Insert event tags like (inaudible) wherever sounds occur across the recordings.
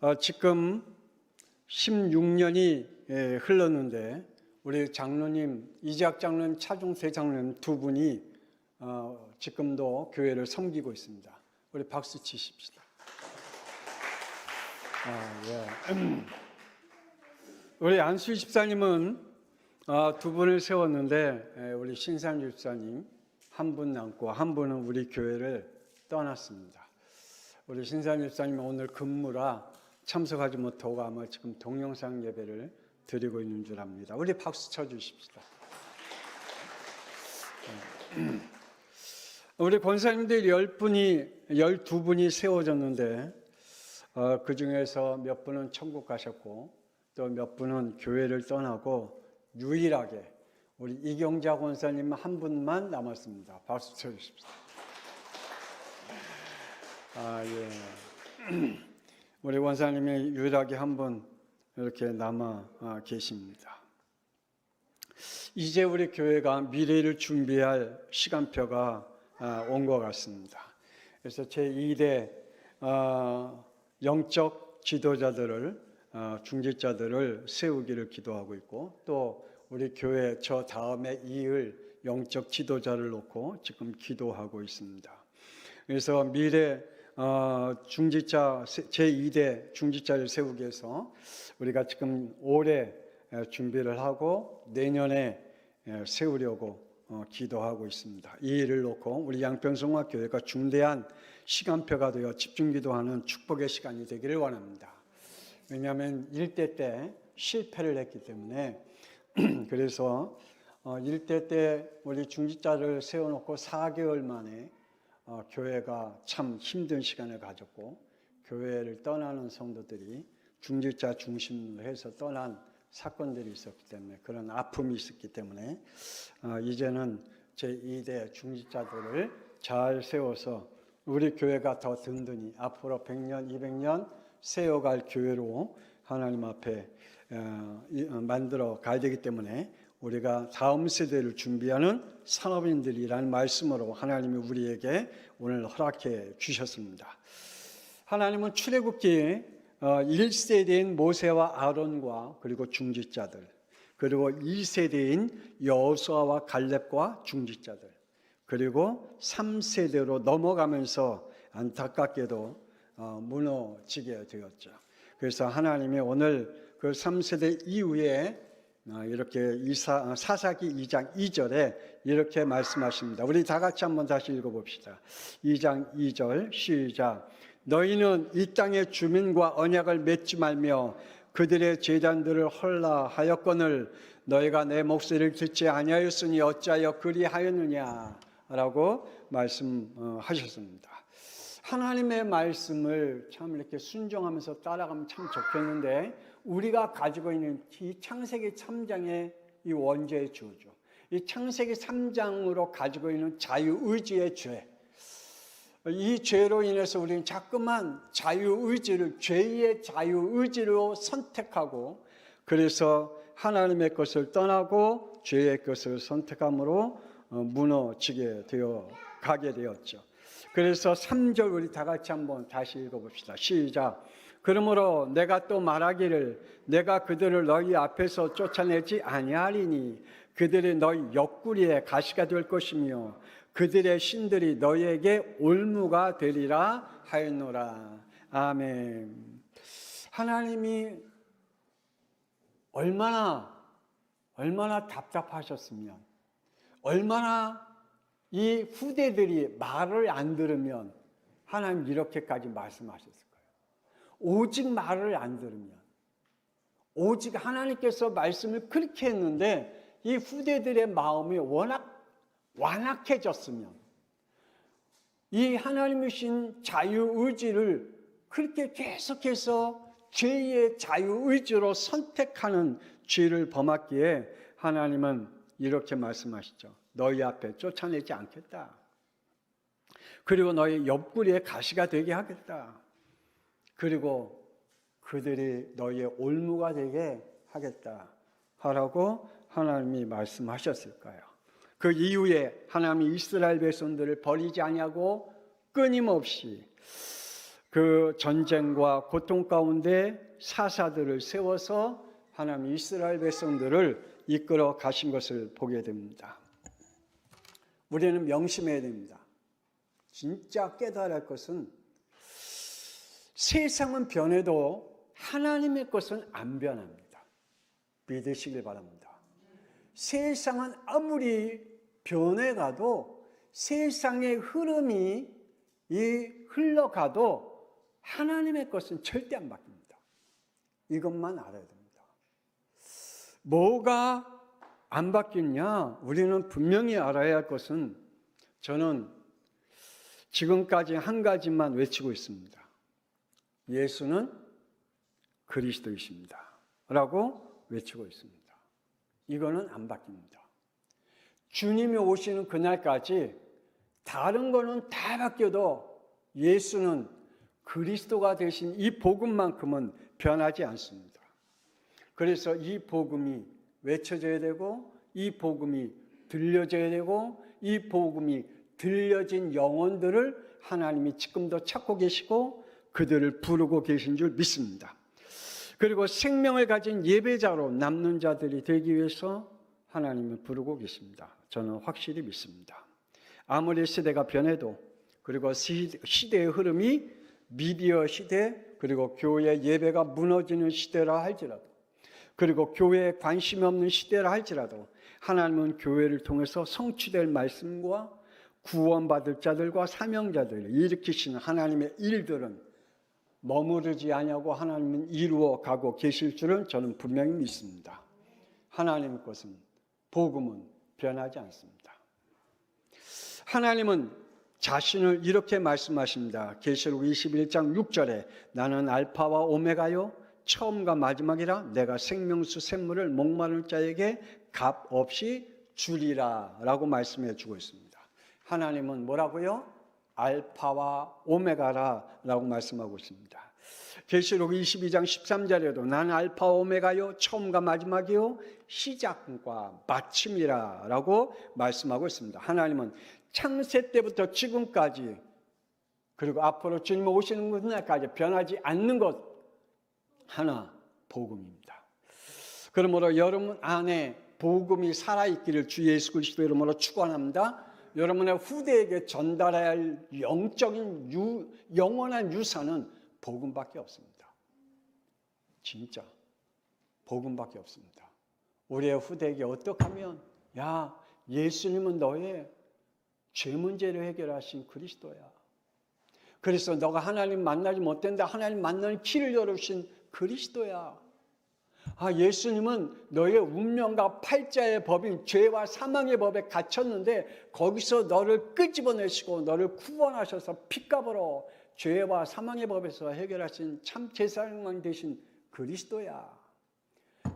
어, 지금 16년이 예, 흘렀는데 우리 장로님 이재학 장로님 차중세 장로님 두 분이 어, 지금도 교회를 섬기고 있습니다. 우리 박수 치십시다. 아, 예. (clears throat) 우리 안수 집사님은 어, 두 분을 세웠는데 예, 우리 신상 집사님 한 분 남고 한 분은 우리 교회를 떠났습니다. 우리 신상 집사님 오늘 근무라 참석하지 못하고 아마 지금 동영상 예배를 드리고 있는 줄 압니다. 우리 박수 쳐 주십시다. 예. 우리 권사님들 열 분이 열두 분이 세워졌는데 어, 그 중에서 몇 분은 천국 가셨고 또 몇 분은 교회를 떠나고 유일하게 우리 이경자 권사님 한 분만 남았습니다. 박수 쳐주십시오. 아 예. (clears throat) 우리 원사님이 유일하게 한 분 이렇게 남아 아, 계십니다. 이제 우리 교회가 미래를 준비할 시간표가 아, 온것 같습니다. 그래서 제 2대 어, 영적 지도자들을 어, 중직자들을 세우기를 기도하고 있고 또 우리 교회 저 다음에 이을 영적 지도자를 놓고 지금 기도하고 있습니다. 그래서 미래 어, 중직자 제 2대 중직자를 세우기 위해서 우리가 지금 올해 에, 준비를 하고 내년에 에, 세우려고 어, 기도하고 있습니다. 이 일을 놓고 우리 양평성화 교회가 중대한 시간표가 되어 집중 기도하는 축복의 시간이 되기를 원합니다. 왜냐하면 일대 때 실패를 했기 때문에 (clears throat) 그래서 어, 일대 때 우리 중직자를 세워놓고 4개월 만에 어, 교회가 참 힘든 시간을 가졌고 교회를 떠나는 성도들이 중직자 중심으로 해서 떠난 사건들이 있었기 때문에 그런 아픔이 있었기 때문에 어, 이제는 제 2대 중직자들을 잘 세워서 우리 교회가 더 든든히 앞으로 100년, 200년 세워갈 교회로 하나님 앞에 어, 이- 어, 만들어 가야 되기 때문에 우리가 다음 세대를 준비하는 산업인들이라는 말씀으로 하나님이 우리에게 오늘 허락해 주셨습니다. 하나님은 출애굽기 1세대인 모세와 아론과 그리고 중직자들 그리고 2세대인 여호수아와 갈렙과 중직자들 그리고 3세대로 넘어가면서 안타깝게도 어, 무너지게 되었죠. 그래서 하나님이 오늘 그 3세대 이후에 어, 이렇게 이사, 사사기 2장 2절에 이렇게 말씀하십니다. 우리 다 같이 한번 다시 읽어봅시다. 2장 2절 시작. 너희는 이 땅의 주민과 언약을 맺지 말며 그들의 제단들을 헐라하였거늘 너희가 내 목소리를 듣지 아니하였으니 어찌하여 그리하였느냐라고 말씀하셨습니다. 하나님의 말씀을 참 이렇게 순종하면서 따라가면 참 좋겠는데 우리가 가지고 있는 이 창세기 3장의 이 원죄의 주죠. 이 창세기 3장으로 가지고 있는 자유의지의 죄. 이 죄로 인해서 우리는 자꾸만 자유의지를 죄의 자유의지로 선택하고 그래서 하나님의 것을 떠나고 죄의 것을 선택함으로 어, 무너지게 되어 가게 되었죠. 그래서 3절 우리 다 같이 한번 다시 읽어봅시다. 시작. 그러므로 내가 또 말하기를 내가 그들을 너희 앞에서 쫓아내지 아니하리니 그들이 너희 옆구리에 가시가 될 것이며 그들의 신들이 너희에게 올무가 되리라 하였노라. 아멘. 하나님이 얼마나 얼마나 답답하셨으면 얼마나 이 후대들이 말을 안 들으면 하나님 이렇게까지 말씀하셨을 거예요. 오직 말을 안 들으면 오직 하나님께서 말씀을 그렇게 했는데 이 후대들의 마음이 워낙 완악해졌으면 이 하나님이신 자유의지를 그렇게 계속해서 죄의 자유의지로 선택하는 죄를 범했기에 하나님은 이렇게 말씀하시죠. 너희 앞에 쫓아내지 않겠다. 그리고 너희 옆구리에 가시가 되게 하겠다. 그리고 그들이 너희의 올무가 되게 하겠다. 하라고 하나님이 말씀하셨을까요? 그 이후에 하나님이 이스라엘 백성들을 버리지 아니하고 끊임없이 그그 전쟁과 고통 가운데 사사들을 세워서 하나님 이스라엘 백성들을 이끌어 가신 것을 보게 됩니다. 우리는 명심해야 됩니다. 진짜 할 것은 세상은 변해도 하나님의 것은 안 변합니다. 믿으시길 바랍니다. 세상은 아무리 변해가도 세상의 흐름이 이 흘러가도 하나님의 것은 절대 안 바뀝니다. 이것만 알아야 됩니다. 뭐가 안 바뀌냐? 우리는 분명히 알아야 할 것은 저는 지금까지 한 가지만 외치고 있습니다. 예수는 그리스도이십니다. 라고 외치고 있습니다. 이거는 안 바뀝니다. 주님이 오시는 그날까지 다른 거는 다 바뀌어도 예수는 그리스도가 되신 이 복음만큼은 변하지 않습니다. 그래서 이 복음이 외쳐져야 되고 이 복음이 들려져야 되고 이 복음이 들려진 영혼들을 하나님이 지금도 찾고 계시고 그들을 부르고 계신 줄 믿습니다. 그리고 생명을 가진 예배자로 남는 자들이 되기 위해서 하나님을 부르고 계십니다. 저는 확실히 믿습니다. 아무리 시대가 변해도 그리고 시대의 흐름이 미디어 시대 그리고 교회 예배가 무너지는 시대라 할지라도 그리고 교회에 관심이 없는 시대라 할지라도 하나님은 교회를 통해서 성취될 말씀과 구원받을 자들과 사명자들을 일으키시는 하나님의 일들은 머무르지 아니하고 하나님은 이루어 가고 계실 줄은 저는 분명히 믿습니다. 하나님의 것은 복음은 변하지 않습니다. 하나님은 자신을 이렇게 말씀하십니다. 계시록 21장 6절에 나는 알파와 오메가요 처음과 마지막이라 내가 생명수 샘물을 목마른 자에게 값 없이 주리라라고 말씀해 주고 있습니다. 하나님은 뭐라고요? 알파와 오메가라라고 말씀하고 있습니다. 계시록 22장 13절에도 나는 알파 오메가요 처음과 마지막이요 시작과 마침이라라고 말씀하고 있습니다. 하나님은 창세 때부터 지금까지 그리고 앞으로 주님 오시는 그날까지 변하지 않는 것 하나 복음입니다. 그러므로 여러분 안에 복음이 살아 있기를 주 예수 그리스도 이름으로 축원합니다. 여러분의 후대에게 전달해야 할 영적인 유, 영원한 유산은 복음밖에 없습니다. 진짜 복음밖에 없습니다. 우리의 후대에게 어떻게 하면 야 예수님은 너의 죄 문제를 해결하신 그리스도야. 그래서 너가 하나님 만나지 못된다. 하나님 만나는 길을 열으신 그리스도야. 아, 예수님은 너의 운명과 팔자의 법인 죄와 사망의 법에 갇혔는데 거기서 너를 끄집어내시고 너를 구원하셔서 피값으로 죄와 사망의 법에서 해결하신 참 제사장만 되신 그리스도야.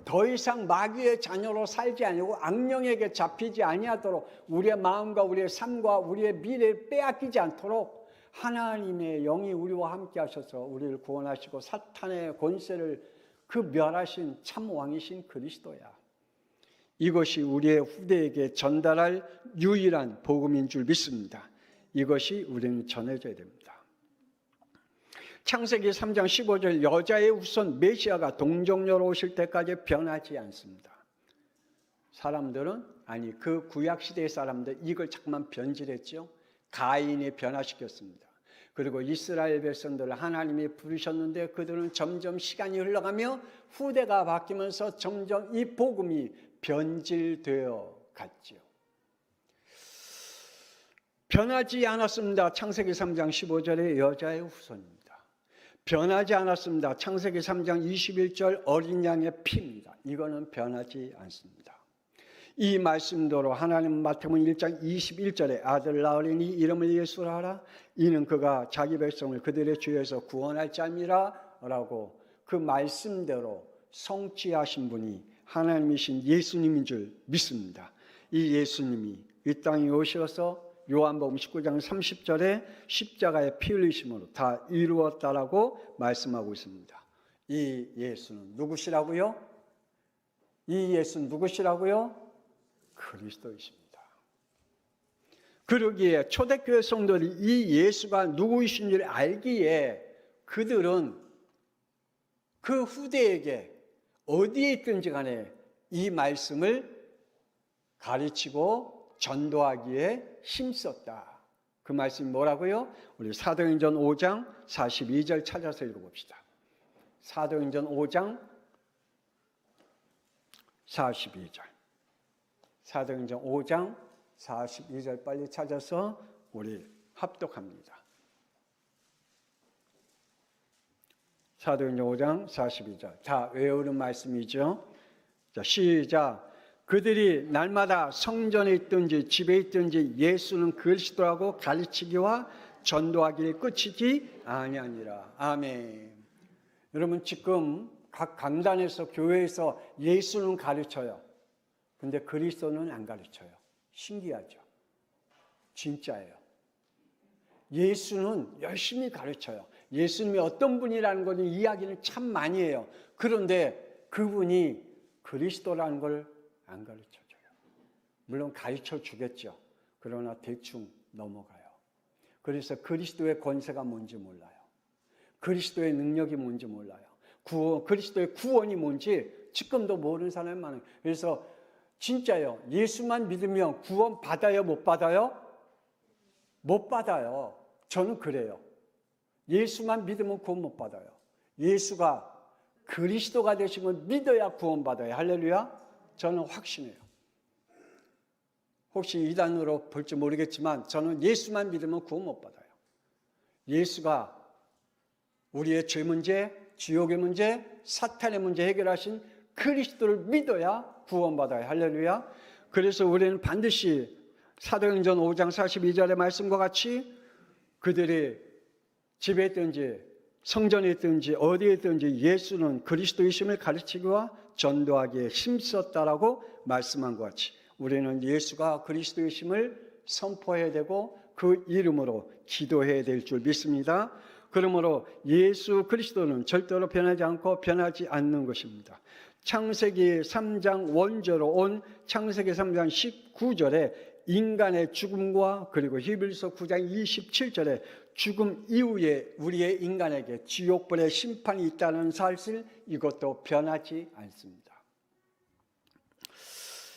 더 이상 마귀의 자녀로 살지 아니고 악령에게 잡히지 아니하도록 우리의 마음과 우리의 삶과 우리의 미래를 빼앗기지 않도록 하나님의 영이 우리와 함께 하셔서 우리를 구원하시고 사탄의 권세를 그 멸하신 참 왕이신 그리스도야. 이것이 우리의 후대에게 전달할 유일한 복음인 줄 믿습니다. 이것이 우리는 전해져야 됩니다. 창세기 3장 15절 여자의 우선 메시아가 동정녀로 오실 때까지 변하지 않습니다. 사람들은 아니 그 구약 시대의 사람들 이걸 자꾸만 변질했죠. 가인이 변화시켰습니다. 그리고 이스라엘 백성들을 하나님이 부르셨는데 그들은 점점 시간이 흘러가며 후대가 바뀌면서 점점 이 복음이 변질되어 갔지요. 변하지 않았습니다. 창세기 3장 15절의 여자의 후손입니다. 변하지 않았습니다. 창세기 3장 21절 어린 양의 피입니다. 이거는 변하지 않습니다. 이 말씀대로 하나님 마태복음 1장 21절에 아들 낳으리니 이름을 예수라 하라 이는 그가 자기 백성을 그들의 죄에서 구원할 자니라 라고 그 말씀대로 성취하신 분이 하나님이신 예수님인 줄 믿습니다. 이 예수님이 이 땅에 오셔서 요한복음 19장 30절에 십자가의 피 흘리심으로 다 이루었다라고 말씀하고 있습니다. 이 예수는 누구시라고요? 이 예수는 누구시라고요? 그리스도이십니다. 그러기에 초대교회 성도들이 이 예수가 누구이신지를 알기에 그들은 그 후대에게 어디에 있든지 간에 이 말씀을 가르치고 전도하기에 힘썼다. 그 말씀이 뭐라고요? 우리 사도행전 5장 42절 찾아서 읽어봅시다. 사도행전 5장 42절. 사도행전 5장 42절 빨리 찾아서 우리 합독합니다. 사도행전 5장 42절. 다 외우는 말씀이죠. 자, 시작. 그들이 날마다 성전에 있든지 집에 있든지 예수는 그리스도라고 가르치기와 전도하기를 끝이지 아니하니라. 아멘. 여러분 지금 각 강단에서 교회에서 예수는 가르쳐요. 근데 그리스도는 안 가르쳐요. 신기하죠. 진짜예요. 예수는 열심히 가르쳐요. 예수님이 어떤 분이라는 것은 이야기는 참 많이 해요. 그런데 그분이 그리스도라는 걸 안 가르쳐 줘요. 물론 가르쳐 주겠죠. 그러나 대충 넘어가요. 그래서 그리스도의 권세가 뭔지 몰라요. 그리스도의 능력이 뭔지 몰라요. 구원, 그리스도의 구원이 뭔지 지금도 모르는 사람이 많아요. 그래서 진짜요. 예수만 믿으면 구원 받아요, 못 받아요? 못 받아요. 저는 그래요. 예수만 믿으면 구원 못 받아요. 예수가 그리스도가 걸 믿어야 구원 받아요. 할렐루야. 저는 확신해요. 혹시 이단으로 볼지 모르겠지만 저는 예수만 믿으면 구원 못 받아요. 예수가 우리의 죄 문제, 지옥의 문제, 사탄의 문제 해결하신 그리스도를 믿어야 구원받아요. 할렐루야. 그래서 우리는 반드시 사도행전 5장 42절의 말씀과 같이 그들이 집에 있든지 성전에 있든지 어디에 있든지 예수는 그리스도이심을 가르치기와 전도하기에 힘썼다라고 말씀한 것 같이 우리는 예수가 그리스도이심을 선포해야 되고 그 이름으로 기도해야 될 줄 믿습니다. 그러므로 예수 그리스도는 절대로 변하지 않고 변하지 않는 것입니다. 창세기 3장 원저로 온 창세기 3장 19절에 인간의 죽음과 그리고 히브리서 9장 27절에 죽음 이후에 우리의 인간에게 지옥불의 심판이 있다는 사실 이것도 변하지 않습니다.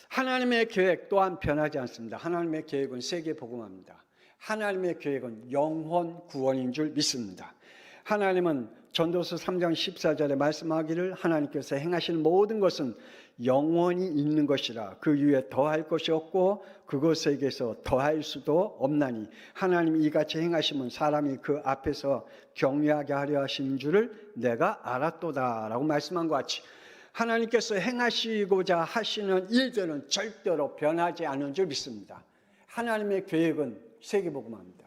하나님의 계획 또한 변하지 않습니다. 하나님의 계획은 세계 복음합니다. 하나님의 계획은 영혼 구원인 줄 믿습니다. 하나님은 전도서 3장 14절에 말씀하기를 하나님께서 행하신 모든 것은 영원히 있는 것이라 그 위에 더할 것이 없고 그것에게서 더할 수도 없나니 하나님이 이같이 행하시면 사람이 그 앞에서 경외하게 하려 하신 줄을 내가 알았도다라고 말씀한 것 같이 하나님께서 행하시고자 하시는 일들은 절대로 변하지 않은 줄 믿습니다. 하나님의 계획은 세계복음합니다.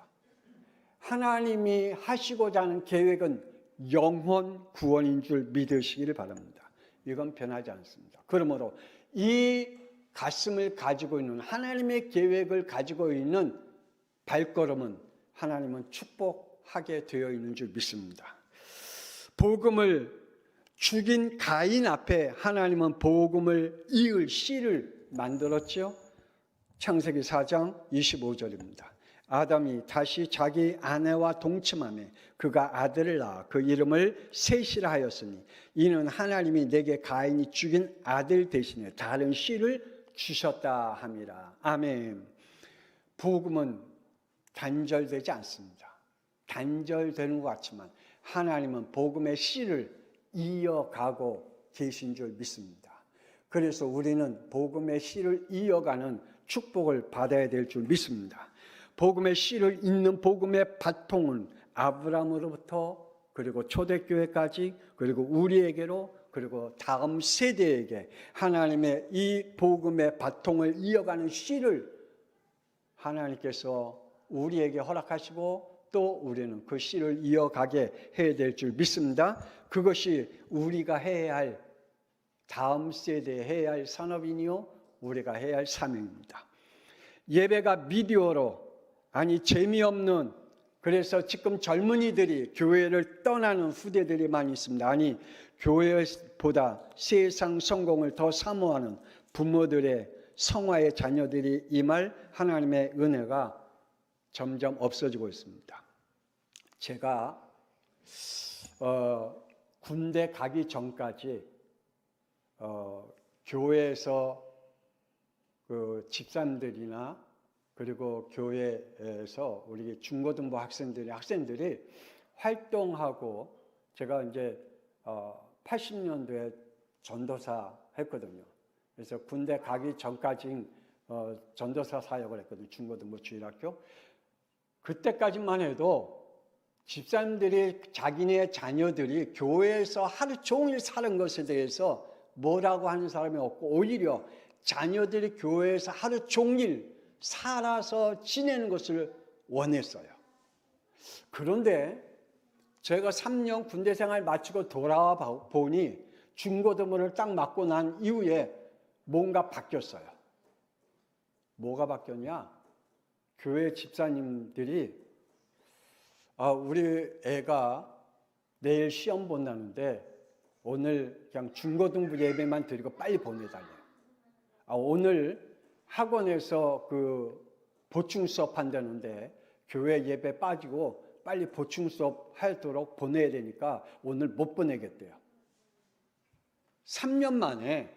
하나님이 하시고자 하는 계획은 영혼 구원인 줄 믿으시기를 바랍니다. 이건 변하지 않습니다. 그러므로 이 가슴을 가지고 있는 하나님의 계획을 가지고 있는 발걸음은 하나님은 축복하게 되어 있는 줄 믿습니다. 복음을 죽인 가인 앞에 하나님은 복음을 이을 씨를 만들었죠. 창세기 4장 25절입니다. 아담이 다시 자기 아내와 동침함에 그가 아들을 낳아 그 이름을 셋이라 하였으니 이는 하나님이 내게 가인이 죽인 아들 대신에 다른 씨를 주셨다 함이라. 아멘. 복음은 단절되지 않습니다. 단절되는 것 같지만 하나님은 복음의 씨를 이어가고 계신 줄 믿습니다. 그래서 우리는 복음의 씨를 이어가는 축복을 받아야 될 줄 믿습니다. 복음의 씨를 잇는 복음의 바통은 아브라함으로부터 그리고 초대교회까지 그리고 우리에게로 그리고 다음 세대에게 하나님의 이 복음의 바통을 이어가는 씨를 하나님께서 우리에게 허락하시고 또 우리는 그 씨를 이어가게 해야 될 줄 믿습니다. 그것이 우리가 해야 할 다음 세대에 해야 할 산업이니요 우리가 해야 할 사명입니다. 예배가 미디어로 아니 재미없는 그래서 지금 젊은이들이 교회를 떠나는 후대들이 많이 있습니다. 아니 교회보다 세상 성공을 더 사모하는 부모들의 성화의 자녀들이 임할 하나님의 은혜가 점점 없어지고 있습니다. 제가 어, 군대 가기 전까지 어, 교회에서 그 집사님들이나 그리고 교회에서 우리 중고등부 학생들이 학생들이 활동하고 제가 이제 어, 80년도에 전도사 했거든요. 그래서 군대 가기 전까지 어, 전도사 사역을 했거든요. 중고등부 주일학교. 그때까지만 해도 집사님들이 자기네 자녀들이 교회에서 하루 종일 사는 것에 대해서 뭐라고 하는 사람이 없고 오히려 자녀들이 교회에서 하루 종일 살아서 지내는 것을 원했어요. 그런데 제가 3년 군대 생활 마치고 돌아와 보니 중고등부를 딱 맞고 난 이후에 뭔가 바뀌었어요. 뭐가 바뀌었냐? 교회 집사님들이 아, 우리 애가 내일 시험 본다는데 오늘 그냥 중고등부 예배만 드리고 빨리 보내달래. 아, 오늘 학원에서 그 보충 수업 한다는데 교회 예배 빠지고 빨리 보충 수업 하도록 보내야 되니까 오늘 못 보내겠대요. 3년 만에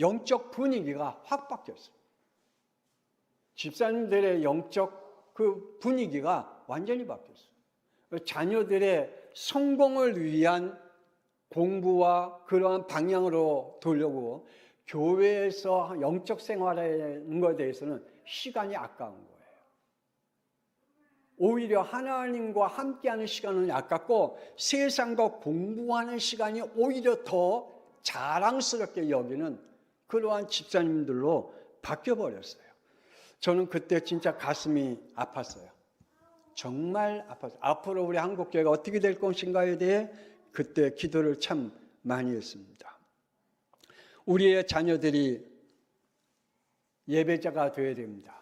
영적 분위기가 확 바뀌었어요. 집사님들의 영적 그 분위기가 완전히 바뀌었어요. 자녀들의 성공을 위한 공부와 그러한 방향으로 돌려고 교회에서 영적 생활하는 것에 대해서는 시간이 아까운 거예요. 오히려 하나님과 함께하는 시간은 아깝고 세상과 공부하는 시간이 오히려 더 자랑스럽게 여기는 그러한 집사님들로 바뀌어 버렸어요. 저는 그때 진짜 가슴이 아팠어요. 정말 아팠어요. 앞으로 우리 한국교회가 어떻게 될 것인가에 대해 그때 기도를 참 많이 했습니다. 우리의 자녀들이 예배자가 되어야 됩니다.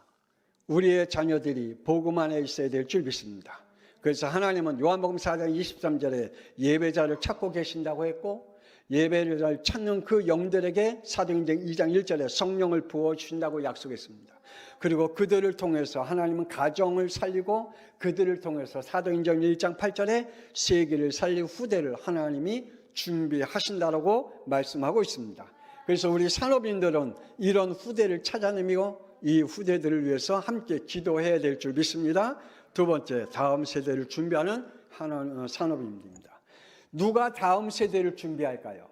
우리의 자녀들이 복음 안에 있어야 될 줄 믿습니다. 그래서 하나님은 요한복음 4장 23절에 예배자를 찾고 계신다고 했고 예배를 찾는 그 영들에게 사도행전 2장 1절에 성령을 부어 주신다고 약속했습니다. 그리고 그들을 통해서 하나님은 가정을 살리고 그들을 통해서 사도행전 1장 8절에 세계를 살릴 후대를 하나님이 준비하신다라고 말씀하고 있습니다. 그래서 우리 산업인들은 이런 후대를 찾아내며 이 후대들을 위해서 함께 기도해야 될 줄 믿습니다. 두 번째, 다음 세대를 준비하는 하나, 산업인입니다. 누가 다음 세대를 준비할까요?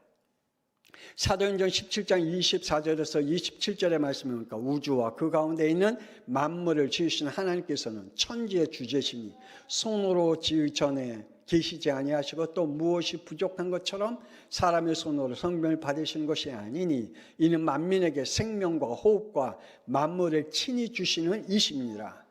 사도행전 17장 24절에서 27절의 말씀을 보니까 우주와 그 가운데 있는 만물을 지으신 하나님께서는 천지의 주제시니 손으로 지으 전에 계시지 아니하시고 또 무엇이 부족한 것처럼 사람의 손으로 성명을 받으시는 것이 아니니 이는 만민에게 생명과 호흡과 만물을 친히 주시는 이십니다.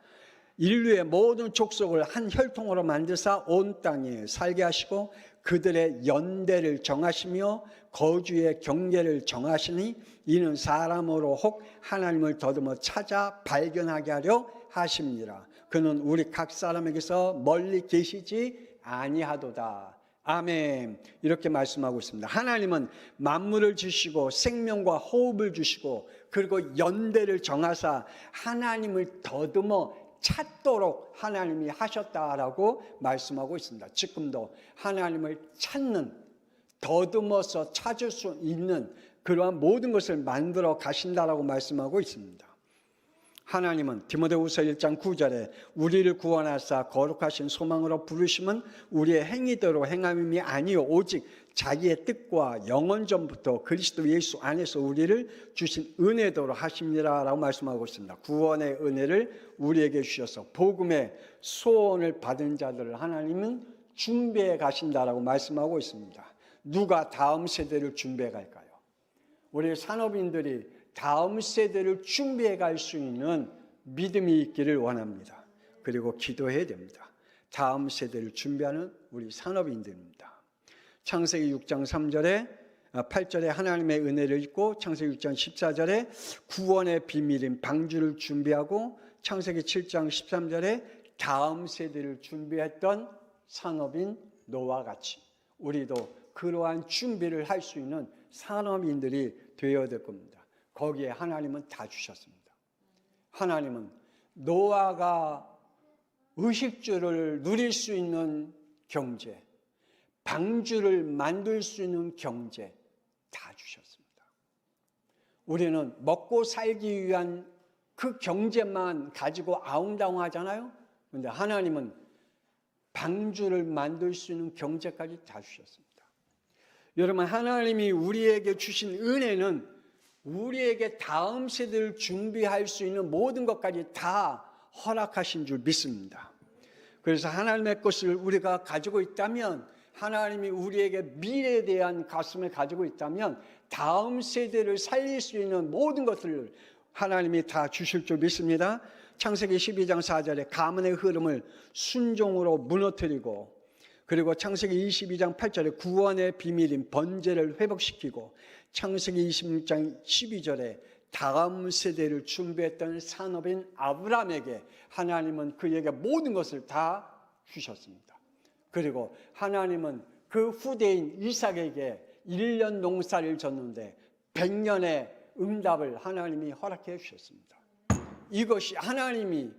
인류의 모든 족속을 한 혈통으로 만드사 온 땅에 살게 하시고 그들의 연대를 정하시며 거주의 경계를 정하시니 이는 사람으로 혹 하나님을 더듬어 찾아 발견하게 하려 하십니다. 그는 우리 각 사람에게서 멀리 계시지 아니하도다. 아멘. 이렇게 말씀하고 있습니다. 하나님은 만물을 주시고 생명과 호흡을 주시고 그리고 연대를 정하사 하나님을 더듬어 찾도록 하나님이 하셨다라고 말씀하고 있습니다. 지금도 하나님을 찾는 더듬어서 찾을 수 있는 그러한 모든 것을 만들어 가신다라고 말씀하고 있습니다. 하나님은 디모데후서 1장 9절에 우리를 구원하사 거룩하신 소망으로 부르심은 우리의 행위대로 행함이 아니요 오직 자기의 뜻과 영원 전부터 그리스도 예수 안에서 우리를 주신 은혜대로 하십니다라고 말씀하고 있습니다. 구원의 은혜를 우리에게 주셔서 복음의 소원을 받은 자들을 하나님은 준비해 가신다라고 말씀하고 있습니다. 누가 다음 세대를 준비해 갈까요? 우리 산업인들이 다음 세대를 준비해 갈 수 있는 믿음이 있기를 원합니다. 그리고 기도해야 됩니다. 다음 세대를 준비하는 우리 산업인들입니다. 창세기 6장 3절에 8절에 하나님의 은혜를 읽고 창세기 6장 14절에 구원의 비밀인 방주를 준비하고 창세기 7장 13절에 다음 세대를 준비했던 산업인 노와 같이 우리도 그러한 준비를 할 수 있는 산업인들이 되어야 될 겁니다. 거기에 하나님은 다 주셨습니다. 하나님은 노아가 의식주를 누릴 수 있는 경제, 방주를 만들 수 있는 경제 다 주셨습니다. 우리는 먹고 살기 위한 그 경제만 가지고 아웅다웅 하잖아요. 근데 하나님은 방주를 만들 수 있는 경제까지 다 주셨습니다. 여러분, 하나님이 우리에게 주신 은혜는 우리에게 다음 세대를 준비할 수 있는 모든 것까지 다 허락하신 줄 믿습니다. 그래서 하나님의 것을 우리가 가지고 있다면 하나님이 우리에게 미래에 대한 가슴을 가지고 있다면 다음 세대를 살릴 수 있는 모든 것들을 하나님이 다 주실 줄 믿습니다. 창세기 12장 4절에 가문의 흐름을 순종으로 무너뜨리고 그리고 창세기 22장 8절에 구원의 비밀인 번제를 회복시키고 창세기 26장 12절에 다음 세대를 준비했던 산업인 아브라함에게 하나님은 그에게 모든 것을 다 주셨습니다. 그리고 하나님은 그 후대인 이삭에게 1년 농사를 졌는데 100년의 응답을 하나님이 허락해 주셨습니다. 이것이 하나님이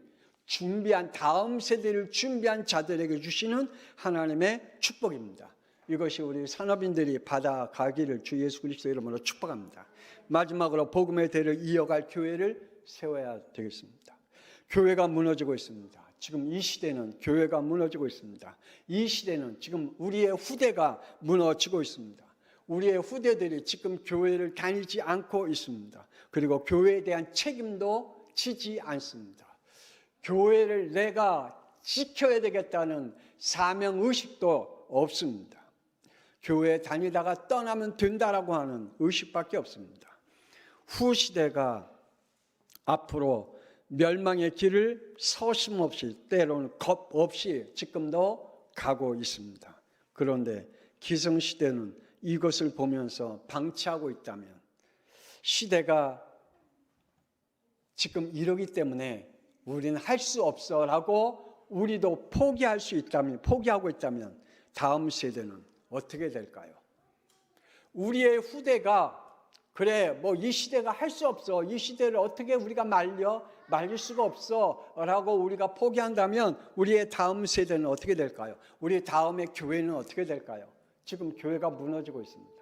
준비한 다음 세대를 준비한 자들에게 주시는 하나님의 축복입니다. 이것이 우리 산업인들이 받아가기를 주 예수 그리스도 이름으로 축복합니다. 마지막으로 복음의 대를 이어갈 교회를 세워야 되겠습니다. 교회가 무너지고 있습니다. 지금 이 시대는 교회가 무너지고 있습니다. 이 시대는 지금 우리의 후대가 무너지고 있습니다. 우리의 후대들이 지금 교회를 다니지 않고 있습니다. 그리고 교회에 대한 책임도 지지 않습니다. 교회를 내가 지켜야 되겠다는 사명 의식도 없습니다. 교회 다니다가 떠나면 된다라고 하는 의식밖에 없습니다. 후 시대가 앞으로 멸망의 길을 서슴없이 때로는 겁 없이 지금도 가고 있습니다. 그런데 기성 시대는 이것을 보면서 방치하고 있다면 시대가 지금 이러기 때문에 우리는 할 수 없어라고 우리도 포기할 수 있다면 포기하고 있다면 다음 세대는 어떻게 될까요? 우리의 후대가 그래 뭐 이 시대가 할 수 없어 이 시대를 어떻게 우리가 말려 말릴 수가 없어라고 우리가 포기한다면 우리의 다음 세대는 어떻게 될까요? 우리 다음의 교회는 어떻게 될까요? 지금 교회가 무너지고 있습니다.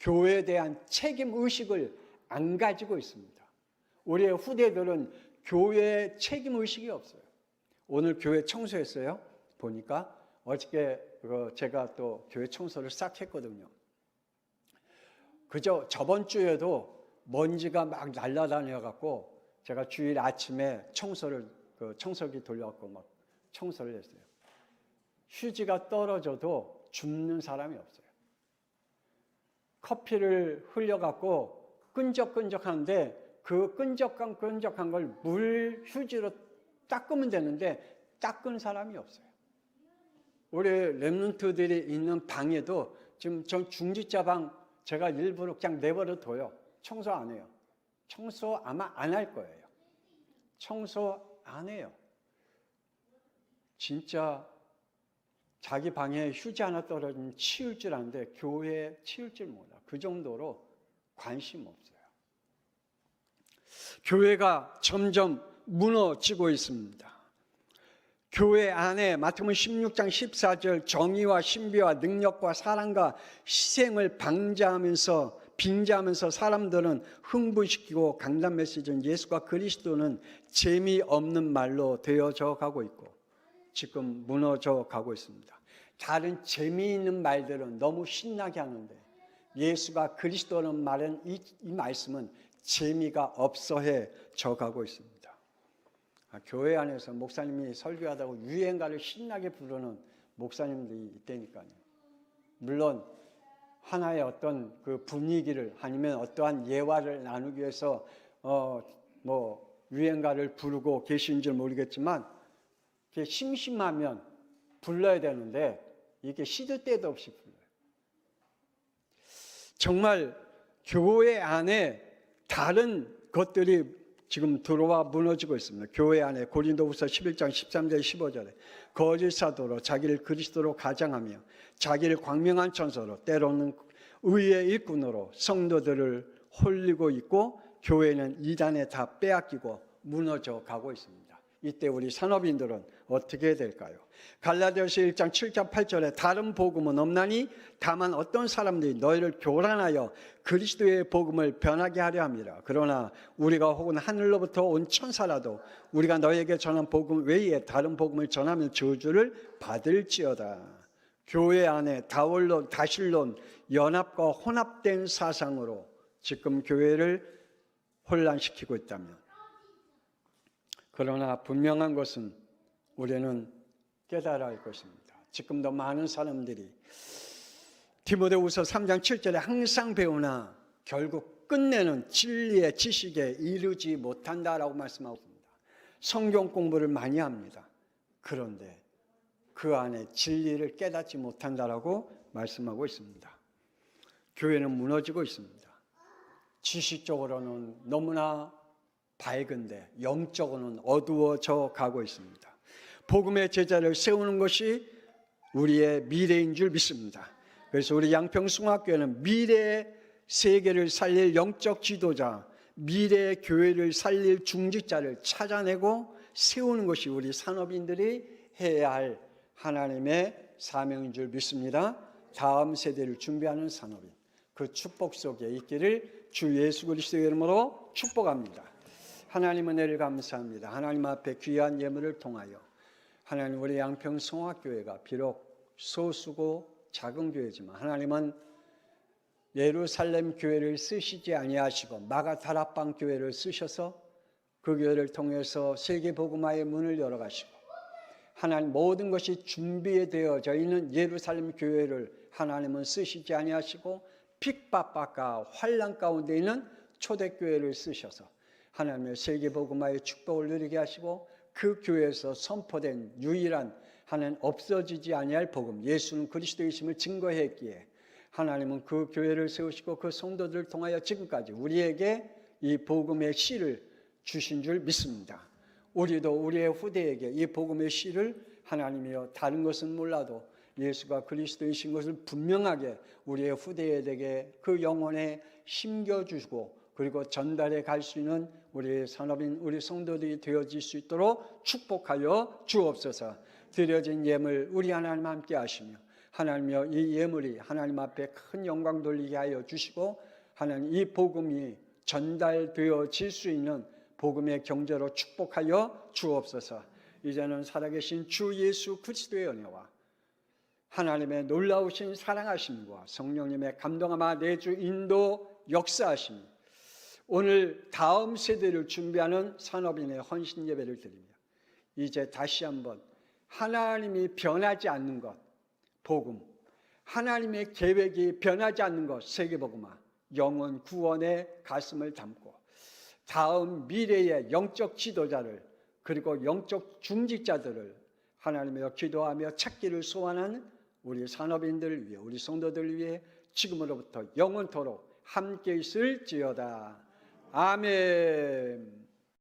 교회에 대한 책임 의식을 안 가지고 있습니다. 우리의 후대들은 교회에 책임 의식이 없어요. 오늘 교회 청소했어요. 보니까 어저께 그 제가 또 교회 청소를 싹 했거든요. 그저 저번 주에도 먼지가 막 날아다녀 갖고 제가 주일 아침에 청소를 그 청소기 돌려갖고 막 청소를 했어요. 휴지가 떨어져도 줍는 사람이 없어요. 커피를 흘려갖고 끈적끈적한데 그 끈적한 끈적한 걸 물 휴지로 닦으면 되는데 닦은 사람이 없어요. 우리 랩런트들이 있는 방에도 지금 저 중지자 방 제가 일부러 그냥 내버려 둬요. 청소 안 해요. 청소 아마 안 할 거예요. 청소 안 해요. 진짜 자기 방에 휴지 하나 떨어지면 치울 줄 아는데 교회에 치울 줄 몰라. 그 정도로 관심 없어요. 교회가 점점 무너지고 있습니다. 교회 안에 마태복음 16장 14절 정의와 신비와 능력과 사랑과 희생을 방자하면서 빙자하면서 사람들은 흥분시키고 강단 메시지는 예수가 그리스도는 재미없는 말로 되어져 가고 있고 지금 무너져 가고 있습니다. 다른 재미있는 말들은 너무 신나게 하는데 예수가 그리스도는 말은 이, 이 말씀은 재미가 없어해 져 가고 있습니다. 아, 교회 안에서 목사님이 설교하다고 유행가를 신나게 부르는 목사님들이 있다니까요. 물론 하나의 어떤 그 분위기를 아니면 어떠한 예화를 나누기 위해서 어 뭐 유행가를 부르고 계신 줄 모르겠지만 심심하면 불러야 되는데 이게 시도 때도 없이 불러요. 정말 교회 안에 다른 것들이 지금 들어와 무너지고 있습니다. 교회 안에 고린도후서 11장 13절 15절에 거짓 사도로 자기를 그리스도로 가장하며 자기를 광명한 천사로 때로는 의의 일꾼으로 성도들을 홀리고 있고 교회는 이단에 다 빼앗기고 무너져 가고 있습니다. 이때 우리 산업인들은 어떻게 될까요? 갈라디아서 1장 7절 8절에 다른 복음은 없나니 다만 어떤 사람들이 너희를 교란하여 그리스도의 복음을 변하게 하려 함이라. 그러나 우리가 혹은 하늘로부터 온 천사라도 우리가 너희에게 전한 복음 외에 다른 복음을 전하면 저주를 받을지어다. 교회 안에 다원론, 다실론, 연합과 혼합된 사상으로 지금 교회를 혼란시키고 있다면 그러나 분명한 것은 우리는 깨달아야 할 것입니다. 지금도 많은 사람들이 디모데후서 3장 7절에 항상 배우나 결국 끝내는 진리의 지식에 이르지 못한다라고 말씀하고 있습니다. 성경 공부를 많이 합니다. 그런데 그 안에 진리를 깨닫지 못한다라고 말씀하고 있습니다. 교회는 무너지고 있습니다. 지식적으로는 너무나 밝은데 영적으로는 어두워져 가고 있습니다. 복음의 제자를 세우는 것이 우리의 미래인 줄 믿습니다. 그래서 우리 양평숭학교는 미래의 세계를 살릴 영적 지도자, 미래의 교회를 살릴 중직자를 찾아내고 세우는 것이 우리 산업인들이 해야 할 하나님의 사명인 줄 믿습니다. 다음 세대를 준비하는 산업인 그 축복 속에 있기를 주 예수 그리스도의 이름으로 축복합니다. 하나님 은혜를 감사합니다. 하나님 앞에 귀한 예물을 통하여 하나님 우리 양평 성화교회가 비록 소수고 작은 교회지만 하나님은 예루살렘 교회를 쓰시지 아니하시고 마가다락방 교회를 쓰셔서 그 교회를 통해서 세계 복음화의 문을 열어 가시고 하나님 모든 것이 준비되어져 있는 예루살렘 교회를 하나님은 쓰시지 아니하시고 핍박박과 환란 가운데 있는 초대교회를 쓰셔서 하나님의 세계 복음화의 축복을 누리게 하시고 그 교회에서 선포된 유일한 하나님 없어지지 아니할 복음 예수는 그리스도이심을 증거했기에 하나님은 그 교회를 세우시고 그 성도들을 통하여 지금까지 우리에게 이 복음의 씨를 주신 줄 믿습니다. 우리도 우리의 후대에게 이 복음의 씨를 하나님이여 다른 것은 몰라도 예수가 그리스도이신 것을 분명하게 우리의 후대에게 그 영혼에 심겨주고 그리고 전달해 갈 수 있는 우리 산업인 우리 성도들이 되어질 수 있도록 축복하여 주옵소서. 드려진 예물 우리 하나님 함께 하시며 하나님여 이 예물이 하나님 앞에 큰 영광 돌리게 하여 주시고 하나님 이 복음이 전달되어질 수 있는 복음의 경제로 축복하여 주옵소서. 이제는 살아계신 주 예수 그리스도의 은혜와 하나님의 놀라우신 사랑하심과 성령님의 감동하마 내주 인도 역사하심 오늘 다음 세대를 준비하는 산업인의 헌신 예배를 드립니다. 이제 다시 한번 하나님이 변하지 않는 것 복음 하나님의 계획이 변하지 않는 것 세계복음화 영원 구원의 가슴을 담고 다음 미래의 영적 지도자를 그리고 영적 중직자들을 하나님의 기도하며 찾기를 소원하는 우리 산업인들을 위해 우리 성도들을 위해 지금으로부터 영원토록 함께 있을지어다. 아멘.